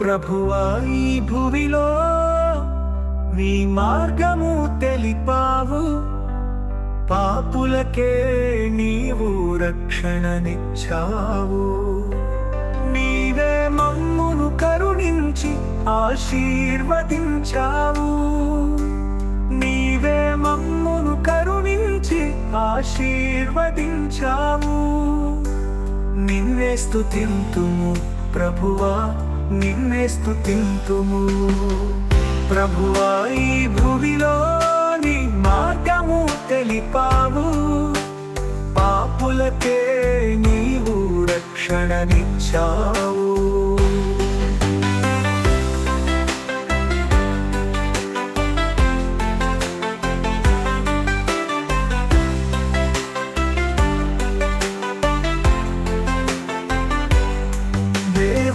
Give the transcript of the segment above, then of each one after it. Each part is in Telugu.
ప్రభువా ఈ భువిలో నీ మార్గము తెలిపావు. పాపులకే నీవు రక్షణనిచ్చావు. నీవే మమ్మును కరుణించి ఆశీర్వదించావు. నీవే మమ్మును కరుణించి ఆశీర్వదించావు. నిన్నే స్థుతింతుము ప్రభువా నిన్నే స్థుతింతుము ప్రభువా ఈ భూమిలో మార్గము తెలిపావు. పాపులకే నీవు రక్షణనిచ్చావు.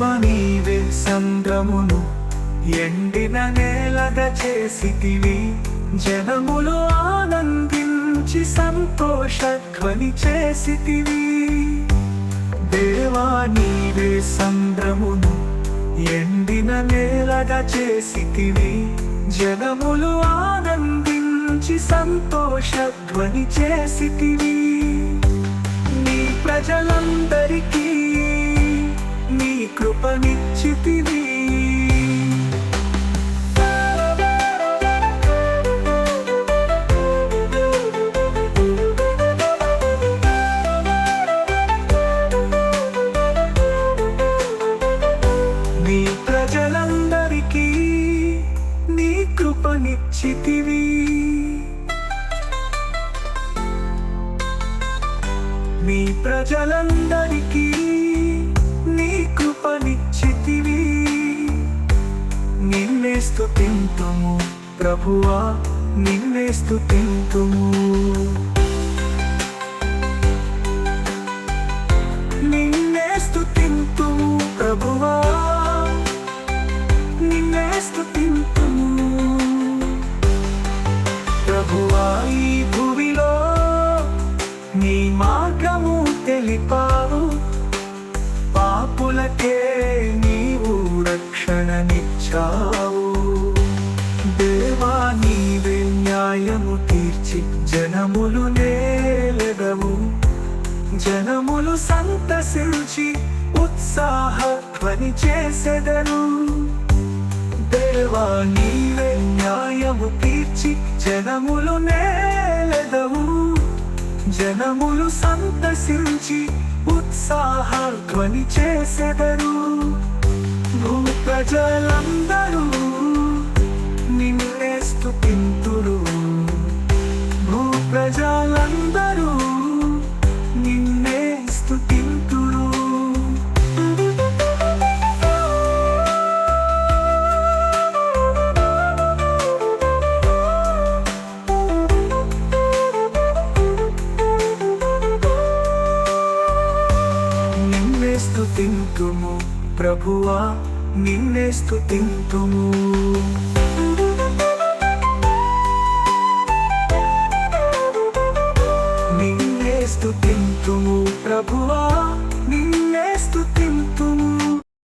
దేవ నీవే సంద్రమును ఎండిన నేలద చేసితివి. జనములు ఆనందించి సంతోష ధ్వని చేసితివి. దేవా నీవే సంద్రమును ఎండిన నేలద చేసితివి. జనములు ఆనందించి సంతోష ధ్వని చేసితివి. నీ ప్రజలందరికీ నీ కృపనిచ్చితివి. నీ ప్రజలందరికీ నీ కృపనిచ్చితివి. మీ ప్రజలందరికీ ప్రభువా నిన్నే స్తుతింతుము. జనములు నేలెదవు. జనములు సంతసించి ఉత్సాహ ధ్వని చేసెదరు దేవా నీవే న్యాయము తీర్చి జనములు నేలెదవు. జనములు సంతసించి ఉత్సాహ ధ్వని చేసెదరు భూ ప్రజల ప్రజలందరూ నిన్నే స్థుతింతురు నిన్నే స్థుతింతుము ప్రభువా నిన్నే స్థుతింతుము నిన్నే ప్రభువా.